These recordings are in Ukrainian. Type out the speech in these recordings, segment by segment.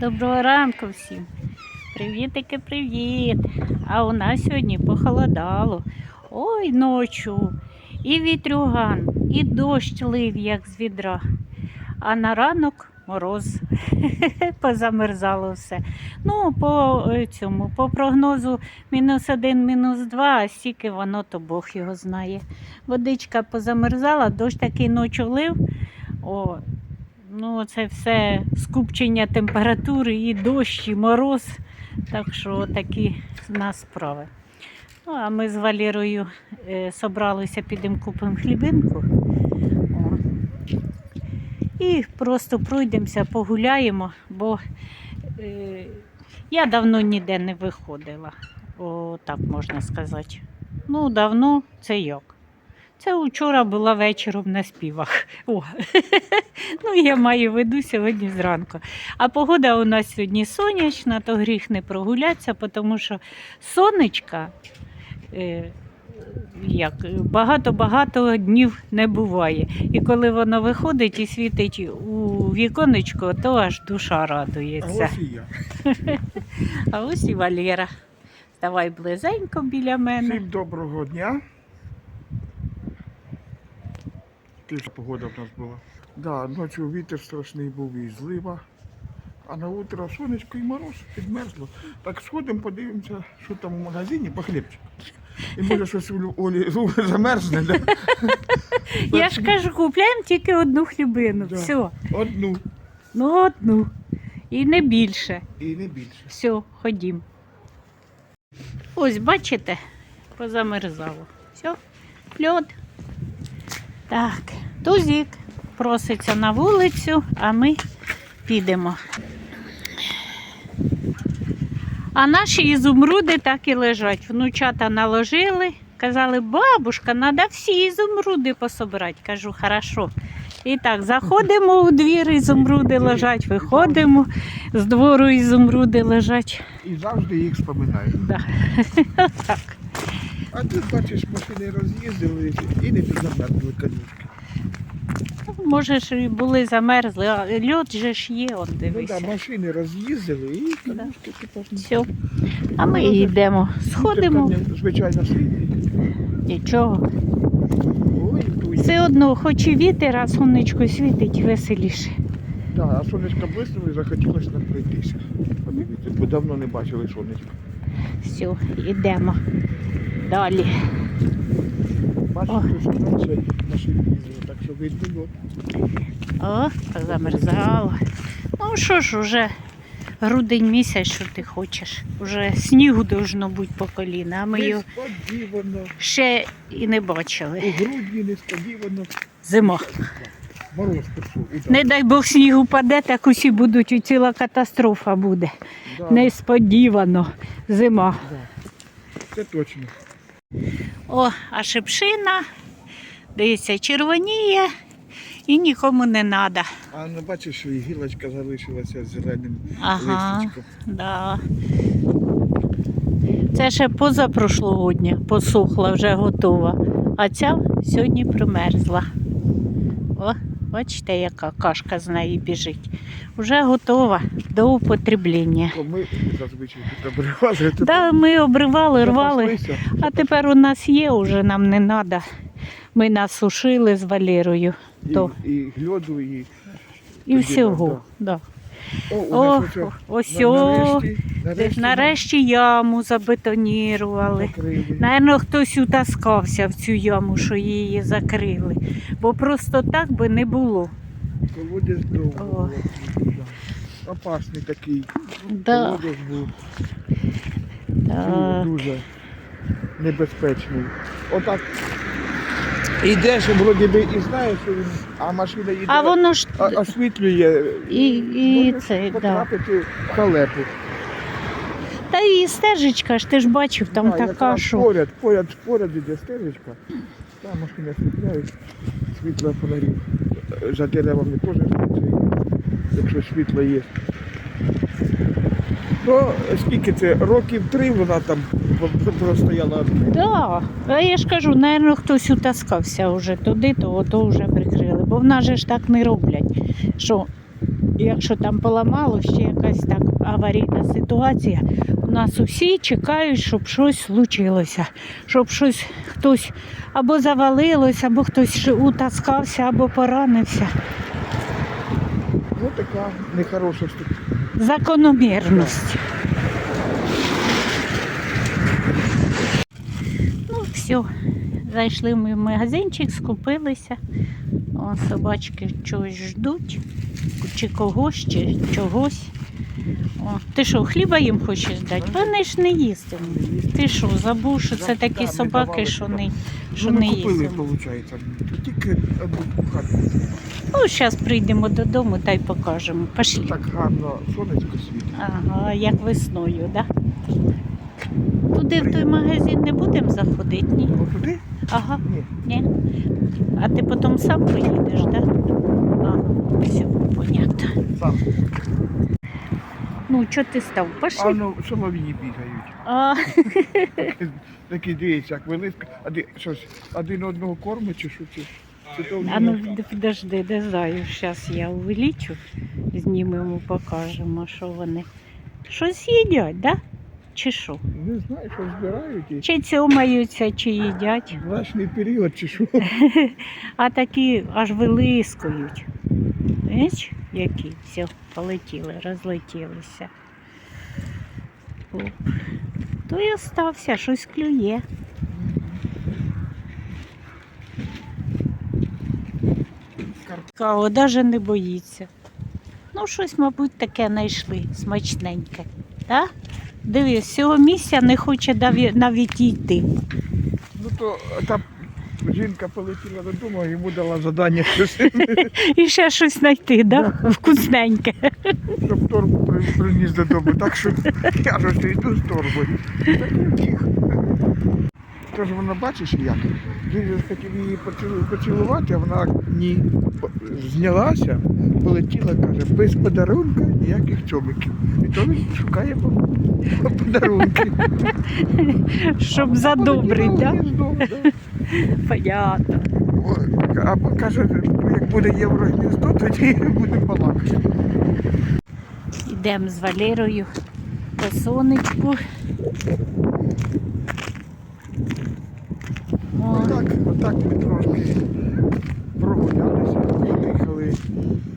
Доброго ранку всім. Привітики, привіт. А у нас сьогодні похолодало. Ой, ночу. І вітрюган, і дощ лив, як з відра. А на ранок мороз. Позамерзало все. Ну, по е, цьому, по прогнозу мінус один, мінус два, а стільки воно, то Бог його знає. Водичка позамерзала, дощ такий ночі лив. О, Ну, це все скупчення температури, і дощ, і мороз. Так що такі в нас справи. Ну, а ми з Валірою е, собралися, підемо купимо хлібинку. О. І просто пройдемося, погуляємо, бо е, я давно ніде не виходила. О, так можна сказати. Ну, давно це як? Це вчора була вечором на співах. О. Ну, я маю в виду сьогодні зранку. А погода у нас сьогодні сонячна, то гріх не прогулятися, тому що сонечка е, як, багато-багато днів не буває. І коли воно виходить і світить у віконечко, то аж душа А радується. ось і я. А ось і Валера. Ставай близенько біля мене. Всім доброго дня. Тиша погода в нас була. Да, ночі вітер страшний був і злива. А на утро сонечко і мороз підмерзло. Так сходимо, подивимося, що там в магазині по хлібчику. І може щось у Олі замерзне. Да? Я ж кажу, купляємо тільки одну хлібину. Да. Все. Одну Ну, одну. І не більше. і не більше. Все, ходім. Ось, бачите, позамерзало. Все, льод. Так, тузик проситься на вулицю, а ми підемо. А наші ізумруди так і лежать. Внучата наложили. Казали, бабушка, треба всі ізумруди пособирати. Кажу, хорошо. І так, заходимо у двір, ізумруди лежать, виходимо, з двору ізумруди лежать. І завжди їх споминаю. Да. так. А тут бачиш, машини роз'їздили і не підзамерзли конюшки. Може ж і були замерзли, а льод же ж є, он Ну дивися. да, машини роз'їздили і конюшки тепер не Все. А ми йдемо, сходимо, Вітер, Звичайно, світить. нічого. Ой, дує. Все одно, хоч і вітер, а сонечко світить веселіше. Так, а сонечко блиснуло і захотілося нам пройтися. Подивіться, бо давно не бачили сонечко. Все, йдемо далі. Бачите, що менше машин їздили, так що видно. було. О, замерзало. Ну що ж, уже грудень місяць, що ти хочеш. Уже снігу должно бути по коліна, а ми його Несподівано. ще і не бачили. У грудні несподівано Зима. мороз пішов. Не дай Бог сніг упаде, так усі будуть, і ціла катастрофа буде. Да, Несподівано зима. Це точно. О, а шипшина, дивіться, червоніє і нікому не треба. А ну бачиш, що і гілочка залишилася з зеленим Ага, листочком. да. Це ще позапрошлогодня посохла, вже готова. А ця сьогодні примерзла. О, бачите, яка кашка з неї біжить. Вже готова до употреблення. Ми зазвичай обривали, Да, ми обривали, рвали. А тепер у нас є, уже нам не треба. Ми насушили з Валерою. То. І, гльоду, льоду, і... І всього, всього. Да. О, ось о, нарешті, нарешті, яму забетонірували. Наверно, хтось утаскався в цю яму, що її закрили. Бо просто так би не було. Колодязь довго. Опасний такий. Да, Колодязь був да. дуже небезпечний. Отак йдеш, вроді би і знаєш, що він, а машина їде, А воно ж а- освітлює і, і можеш це, да. потрапити в халепу. Та і стежечка ж ти ж бачив, там Да, така, якраз що. Поряд, поряд, поряд іде стежечка. Там машини освітляють, світло фонарів. За деревами теж якщо світло є. То скільки це? Років три вона там простояла. Да. А я ж кажу, напевно, хтось утаскався вже туди, то ото вже прикрили. Бо в нас же ж так не роблять. Що якщо там поламало, ще якась так аварійна ситуація, у нас усі чекають, щоб щось случилося, щоб щось хтось або завалилось, або хтось утаскався, або поранився. Ну така нехороша штука. Закономірність. Ну, все. Зайшли ми в магазинчик, скупилися. О, собачки чогось ждуть, чи когось, чи чогось. О, ти що, хліба їм хочеш дати? Вони ж не їстимуть. Ти що, забув, що це такі собаки, що не, що ну, не ми купили, їстимуть. Одну хату. Ну, зараз прийдемо додому та й покажемо. Пошли. Так гарно сонечко світить. Ага, як весною, так? Да? Туди в той магазин не будемо заходити, ні? Ну туди? Ага, Ні. ні. А ти потім сам приїдеш, так? Да? Ага, все, понятно. Сам. Ну, що ти став? А ну солов'ї бігають. А, Такі дивіться, як вилизка. А де щось один одного кормить чи що? А ну подожди, не знаю. Зараз я увеличу, знімемо, покажемо, що вони. Щось їдять, да? Чи що? Не знаю, що збирають. Чи цьомаються, чи їдять. Власний період чи що. А такі аж вилискують. Бачиш, які все полетіли, розлетілися. Оп. То й остався, щось клює. Као, навіть не боїться. Ну, щось, мабуть, таке знайшли смачненьке. Да? Дивись, з цього місця не хоче навіть йти. Ну то та жінка полетіла додому, а йому дала завдання, щось, І ще щось знайти, да? Вкусненьке. щоб торбу приніс додому. Так що я ж йду з торбою. Так і втік. Тож вона бачиш як? Він же хотів її поцілувати, а вона ні. Знялася, полетіла, каже, без подарунка ніяких чобиків. І то він шукає по- по- подарунки. Щоб гніздо, да? Понятно. Або каже, як буде єврогніздо, тоді буде балакати. Йдемо з Валерою по сонечку. О, Отак ми трошки прогулялися, подихали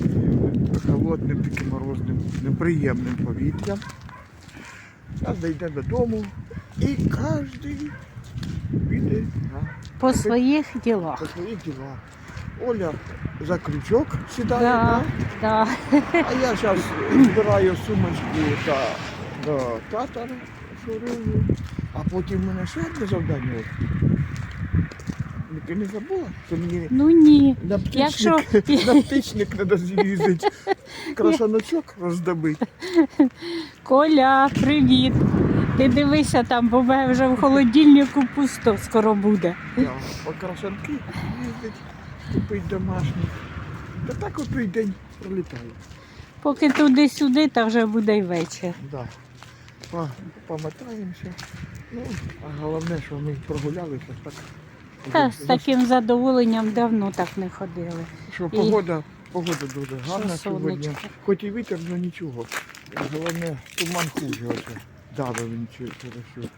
е, холодним таким морозним, неприємним повітрям. Зараз дійде додому і кожен піде на по своїх ділах. по своїх ділах. Оля за крючок сідає, Да, да? да. а я зараз збираю сумочку та до татара шурую, а потім в мене ще одне завдання. Ну, Ти не забула, що мені Ну ні. на Якщо- птичник, на птичник треба з'їздити, красаночок роздобити. Коля, привіт. Ти дивися там, бо в мене вже в холодильнику пусто скоро буде. Я по красанки їздить, купить домашній. Та так от той день пролітає. Поки туди-сюди, та вже буде й вечір. Да. Помотаємося. Ну, а головне, що ми прогулялися так. Та з таким задоволенням давно так не ходили. Що погода, погода дуже гарна Що сьогодні. сонечко. Хоч і вітер, але нічого. Головне, туман хуже оце. Дави він чи- через що.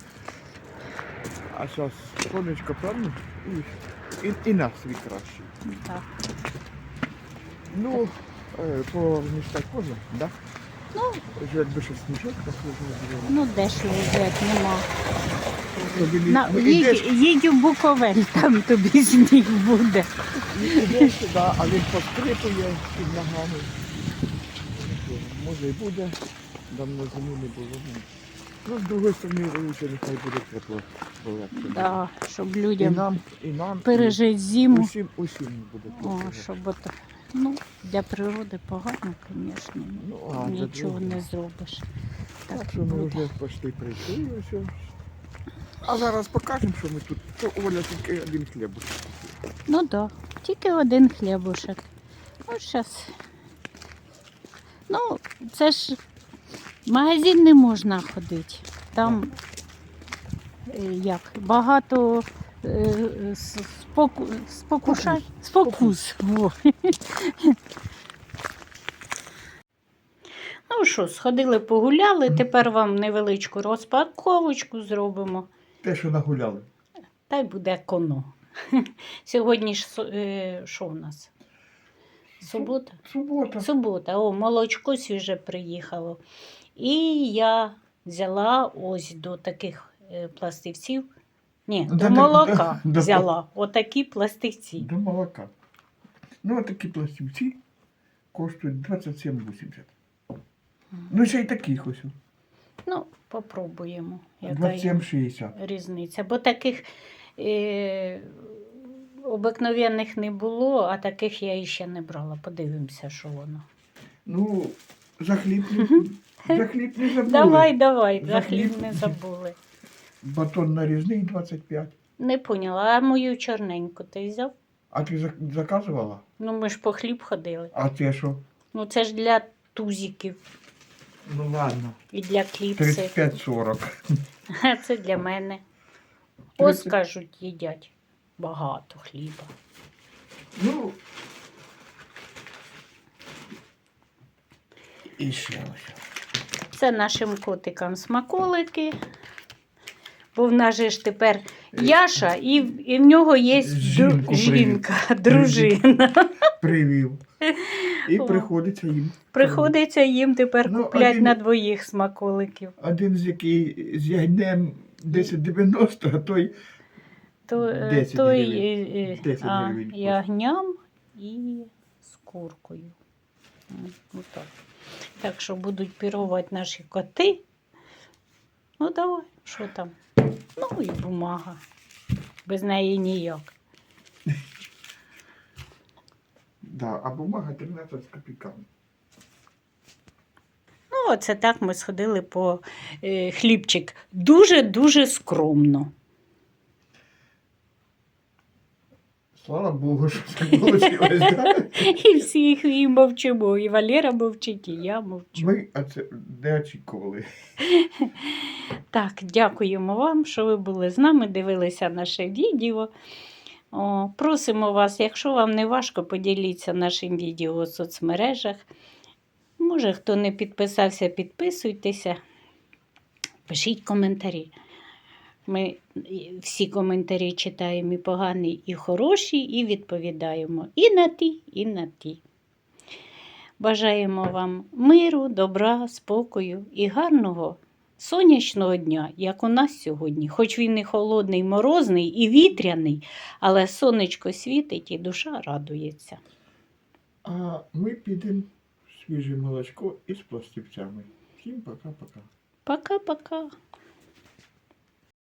А зараз сонечко, правда? І, і, і настрій кращий. Так. Ну, е, по містах можна, да? Ну. Якби щось сніжок такий. Ну де ж лежать, нема. На, ну, їдь, їдь у Буковель, там тобі сніг буде. ідеш сюди, а він поскрипує під ногами. Може і буде, давно зиму не було. ну. З другої сторони, лучше нехай буде тепло. бо. Да, щоб І людям нам, і нам, і пережити зиму. усім, усім буде О, тепло. щоб от, ну, для природи погано, звісно. Ну, а Нічого не зробиш. Так Так що ми вже почти прийшли. А зараз покажемо, що ми тут. То Оля тільки один хлібушек. Ну так, да, тільки один хлібушек. Ось зараз. Ну, це ж в магазин не можна ходити. Там е, як, багато е, с- споку, спокушань, спокус. Ну що, сходили, погуляли, тепер вам невеличку розпаковочку зробимо. Те, що нагуляли. Та й буде коно. Сьогодні ж е, що у нас? Субота? Субота. Субота, о, молочко свіже приїхало. І я взяла ось до таких е, пластивців. Ні, Да, до молока да. взяла отакі пластивці. До молока. Ну, а такі пластівці коштують 27,80. Ну, ще й таких ось. Ну, попробуємо. Яка 27,60. різниця. Бо таких е, обикновенних не було, а таких я іще не брала. Подивимося, що воно. Ну, за хліб не, за хліб не забули. Давай, давай, За хліб. не забули. Батон нарізний 25. Не поняла, а мою чорненьку ти взяв? А ти зак- заказувала? Ну, ми ж по хліб ходили. А це що? Ну, це ж для тузиків Ну ладно. і для кліпси. 35-40. А це для мене. Ось 30. кажуть, їдять багато хліба. Ну. І ще ось. Це нашим котикам смаколики. Бо в нас же ж тепер Яша, і, і в нього є Жінку жінка, дружина. Привів. І О. приходиться їм. Приходиться їм тепер Ну, купляти один- на двоїх смаколиків. Один з який з ягнем 10,90, а той То, е, 10 той гривень. е, е, 10 а, гривень ягням і з куркою. М, отак. Так що будуть пірувати наші коти. Ну, давай, що там? Ну і бумага. Без неї ніяк. Да, а бумага 13 з копійками. Ну, оце так ми сходили по е, хлібчик. Дуже-дуже скромно. Слава Богу, що так вийшло. І всі і мовчимо. І Валера мовчить, і я мовчу. Ми а це не очікували. Так, дякуємо вам, що ви були з нами, дивилися наше відео. О, просимо вас, якщо вам не важко, поділіться нашим відео у соцмережах. Може, хто не підписався, підписуйтеся, пишіть коментарі. Ми всі коментарі читаємо і погані, і хороші, і відповідаємо і на ті, і на ті. Бажаємо вам миру, добра, спокою і гарного сонячного дня, як у нас сьогодні. Хоч він і холодний, морозний і вітряний, але сонечко світить і душа радується. А ми підемо свіже молочко із пластівцями. Всім пока-пока. Пока-пока.